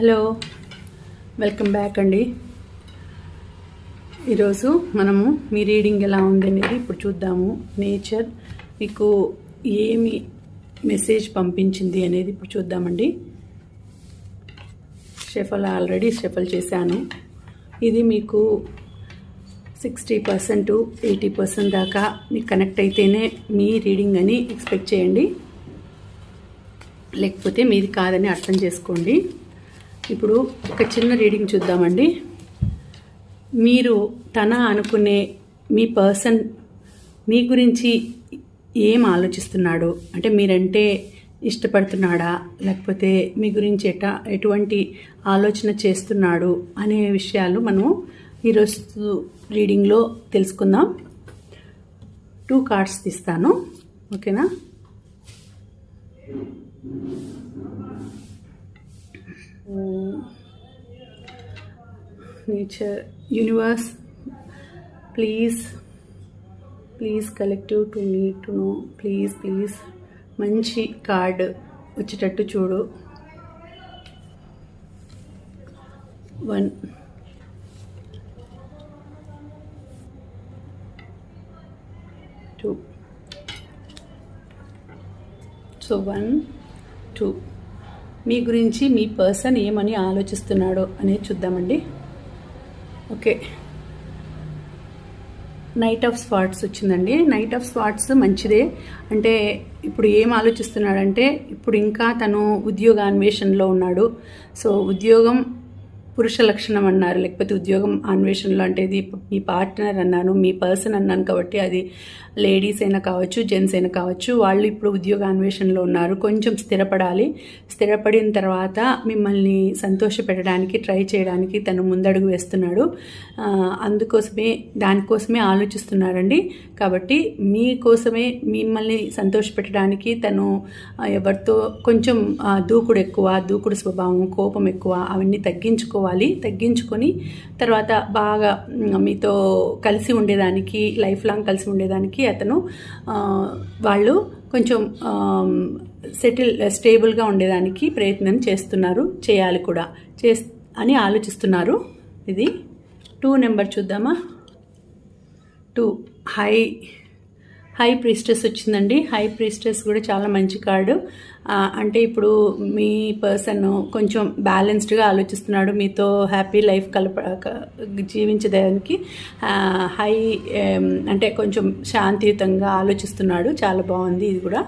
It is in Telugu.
హలో. వెల్కమ్ బ్యాక్ అండి. ఈరోజు మనము మీ రీడింగ్ ఎలా ఉంది అనేది ఇప్పుడు చూద్దాము. నేచర్ మీకు ఏమి మెసేజ్ పంపించింది అనేది ఇప్పుడు చూద్దామండి. షఫల్ ఆల్రెడీ షఫల్ చేశాను. ఇది మీకు సిక్స్టీ పర్సెంట్ ఎయిటీ పర్సెంట్ దాకా మీకు కనెక్ట్ అయితేనే మీ రీడింగ్ అని ఎక్స్పెక్ట్ చేయండి. లేకపోతే మీది కాదని అర్థం చేసుకోండి. ఇప్పుడు ఒక చిన్న రీడింగ్ చూద్దామండి. మీరు తన అనుకునే మీ పర్సన్ మీ గురించి ఏం ఆలోచిస్తున్నాడు? అంటే మీరంటే ఇష్టపడుతున్నాడా? లేకపోతే మీ గురించి ఎట ఎటువంటి ఆలోచన చేస్తున్నాడు అనే విషయాలు మనము ఈరోజు రీడింగ్లో తెలుసుకుందాం. టూ కార్డ్స్ తీస్తాను. ఓకేనా? Nature universe please please collective to me to know please please మంచి కార్డ్ వచ్చేటట్టు చూడు one two so one two మీ గురించి మీ పర్సన్ ఏమని ఆలోచిస్తున్నాడో అనేది చూద్దామండి. ఓకే. నైట్ ఆఫ్ స్పాట్స్ వచ్చిందండి. నైట్ ఆఫ్ స్పాట్స్ మంచిదే. అంటే ఇప్పుడు ఏం ఆలోచిస్తున్నాడంటే ఇప్పుడు ఇంకా తను ఉద్యోగ అన్వేషణలో ఉన్నాడు. సో ఉద్యోగం పురుష లక్షణం అన్నారు. లేకపోతే ఉద్యోగం అన్వేషణలో అంటే ఇది మీ పార్ట్నర్ అన్నాను మీ పర్సన్ అన్నాను కాబట్టి అది లేడీస్ అయినా కావచ్చు జెంట్స్ అయినా కావచ్చు వాళ్ళు ఇప్పుడు ఉద్యోగ అన్వేషణలో ఉన్నారు. కొంచెం స్థిరపడాలి. స్థిరపడిన తర్వాత మిమ్మల్ని సంతోషపెట్టడానికి ట్రై చేయడానికి తను ముందడుగు వేస్తున్నాడు. అందుకోసమే దానికోసమే ఆలోచిస్తున్నారండి. కాబట్టి మీకోసమే మిమ్మల్ని సంతోషపెట్టడానికి తను ఎవరితో కొంచెం దూకుడు ఎక్కువ దూకుడు స్వభావం కోపం ఎక్కువ అవన్నీ తగ్గించుకోవాలి తగ్గించుకొని తర్వాత బాగా మీతో కలిసి ఉండేదానికి లైఫ్ లాంగ్ కలిసి ఉండేదానికి అతను వాళ్ళు కొంచెం సెటిల్ స్టేబుల్గా ఉండేదానికి ప్రయత్నం చేస్తున్నారు చేయాలి కూడా. చే అని ఆలోచిస్తున్నారు. ఇది టూ నెంబర్ చూద్దామా? టూ. హై. హై ప్రిస్టెస్ వచ్చిందండి. హై ప్రిస్టెస్ కూడా చాలా మంచి కార్డు. అంటే ఇప్పుడు మీ పర్సన్ కొంచెం బ్యాలెన్స్డ్గా ఆలోచిస్తున్నాడు. మీతో హ్యాపీ లైఫ్ కలప జీవించడానికి హై అంటే కొంచెం శాంతియుతంగా ఆలోచిస్తున్నాడు. చాలా బాగుంది ఇది కూడా.